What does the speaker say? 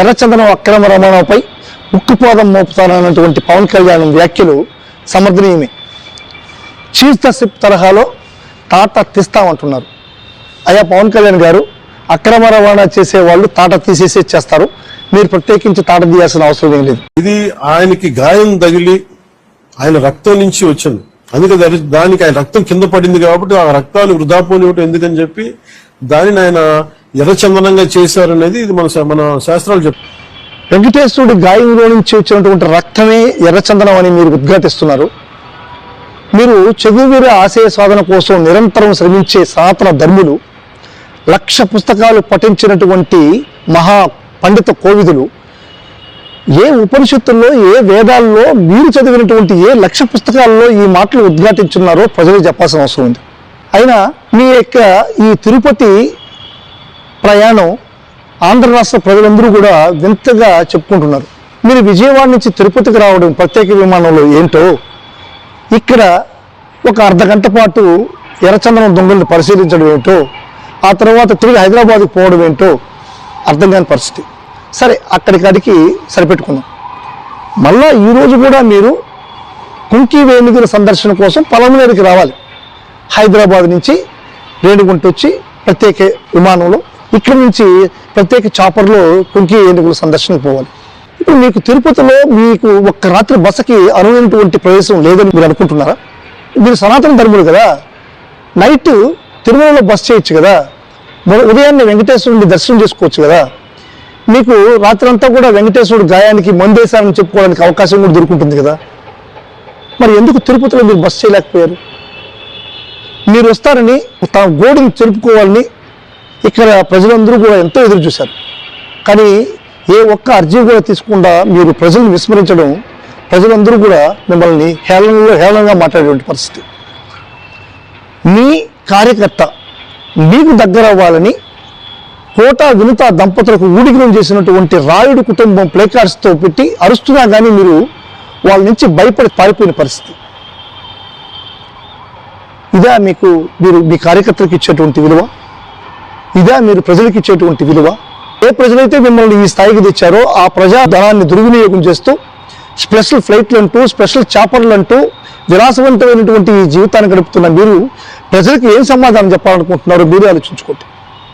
ఎర్రచందనం అక్రమ రవాణాపై ఉక్కుపోదం మోపుతానన్నటువంటి పవన్ కళ్యాణ్ వ్యాఖ్యలు సమర్థనీయమే. చీఫ్ ద తరహాలో తాట తీస్తామంటున్నారు. అయ్యా పవన్ కళ్యాణ్ గారు అక్రమ రవాణా చేసే వాళ్ళు తాట తీసేసి చేస్తారు. మీరు ప్రత్యేకించి తాట తీయాల్సిన అవసరం ఏం లేదు. ఇది ఆయనకి గాయం తగిలి ఆయన రక్తం నుంచి వచ్చింది. అందుకే దానికి ఆయన రక్తం కింద పడింది కాబట్టి ఆ రక్తాన్ని వృధా పోనివ్వటం ఎందుకని చెప్పి దానిని ఆయన ఎర్రచందనంగా చేశారనేది ఇది మన మన శాస్త్రాలు చెప్ వెంకటేశ్వరుడి గాయంలో నుంచి వచ్చినటువంటి రక్తమే ఎర్రచందనం అని మీరు ఉద్ఘాటిస్తున్నారు. మీరు చదువువీర ఆశయ సాధన కోసం నిరంతరం శ్రమించే సనాతన ధర్ములు లక్ష పుస్తకాలు పఠించినటువంటి మహా పండిత కోవిదులు ఏ ఉపనిషత్తుల్లో ఏ వేదాల్లో మీరు చదివినటువంటి ఏ లక్ష పుస్తకాల్లో ఈ మాటలు ఉద్ఘాటించున్నారో ప్రజలు చెప్పాల్సిన అవసరం ఉంది. అయినా మీ యొక్క ఈ తిరుపతి ప్రయాణం ఆంధ్ర రాష్ట్ర ప్రజలందరూ కూడా వింతగా చెప్పుకుంటున్నారు. మీరు విజయవాడ నుంచి తిరుపతికి రావడం ప్రత్యేక విమానంలో ఏంటో? ఇక్కడ ఒక అర్ధ గంట పాటు ఎర్రచందనం దొంగలను పరిశీలించడం ఏంటో? ఆ తర్వాత తిరిగి హైదరాబాద్కి పోవడం ఏంటో? అర్థం కాని పరిస్థితి. సరే అక్కడికాడికి సరిపెట్టుకున్నాం మళ్ళా ఈరోజు కూడా మీరు కుంకి వేణుగుల సందర్శన కోసం పొలంనేరుకి రావాలి. హైదరాబాద్ నుంచి రేణుగుంట వచ్చి ప్రత్యేక విమానంలో ఇక్కడి నుంచి ప్రత్యేక చాపర్లో కుంకి ఏనుగుల సందర్శనకు పోవాలి. ఇప్పుడు మీకు తిరుపతిలో మీకు ఒక్క రాత్రి బసకి అనువైనటువంటి ప్రదేశం లేదని మీరు అనుకుంటున్నారా? మీరు సనాతన ధర్ములు కదా. నైట్ తిరుమలలో బస్ చేయొచ్చు కదా. ఉదయాన్నే వెంకటేశ్వరుని దర్శనం చేసుకోవచ్చు కదా. మీకు రాత్రంతా కూడా వెంకటేశ్వరుడు గాయానికి మందేశారని చెప్పుకోవడానికి అవకాశం కూడా దొరుకుంటుంది కదా. మరి ఎందుకు తిరుపతిలో మీరు బస్ చేయలేకపోయారు? మీరు వస్తారని తమ గోడిని చెరుపుకోవాలని ఇక్కడ ప్రజలందరూ కూడా ఎంతో ఎదురు చూశారు. కానీ ఏ ఒక్క అర్జీ కూడా తీసుకుండా మీరు ప్రజలను విస్మరించడం ప్రజలందరూ కూడా మిమ్మల్ని హేళనలో హేళనగా మాట్లాడేటువంటి పరిస్థితి. మీ కార్యకర్త మీకు దగ్గర అవ్వాలని కోట వినుత దంపతులకు ఊడిగం చేసినటువంటి రాయుడు కుటుంబం ప్లేకార్డ్స్తో పెట్టి అరుస్తున్నా కానీ మీరు వాళ్ళ నుంచి భయపడి పారిపోయిన పరిస్థితి. ఇదా మీకు మీరు మీ కార్యకర్తలకు ఇచ్చేటువంటి విలువ. ఇదా మీరు ప్రజలకు ఇచ్చేటువంటి విలువ. ఏ ప్రజలైతే మిమ్మల్ని ఈ స్థాయికి తెచ్చారో ఆ ప్రజా ధనాన్ని దుర్వినియోగం చేస్తూ స్పెషల్ ఫ్లైట్లు అంటూ స్పెషల్ చాపర్లు అంటూ విలాసవంతమైనటువంటి ఈ జీవితాన్ని గడుపుతున్న మీరు ప్రజలకు ఏం సమాధానం చెప్పాలనుకుంటున్నారో మీరే ఆలోచించుకోండి.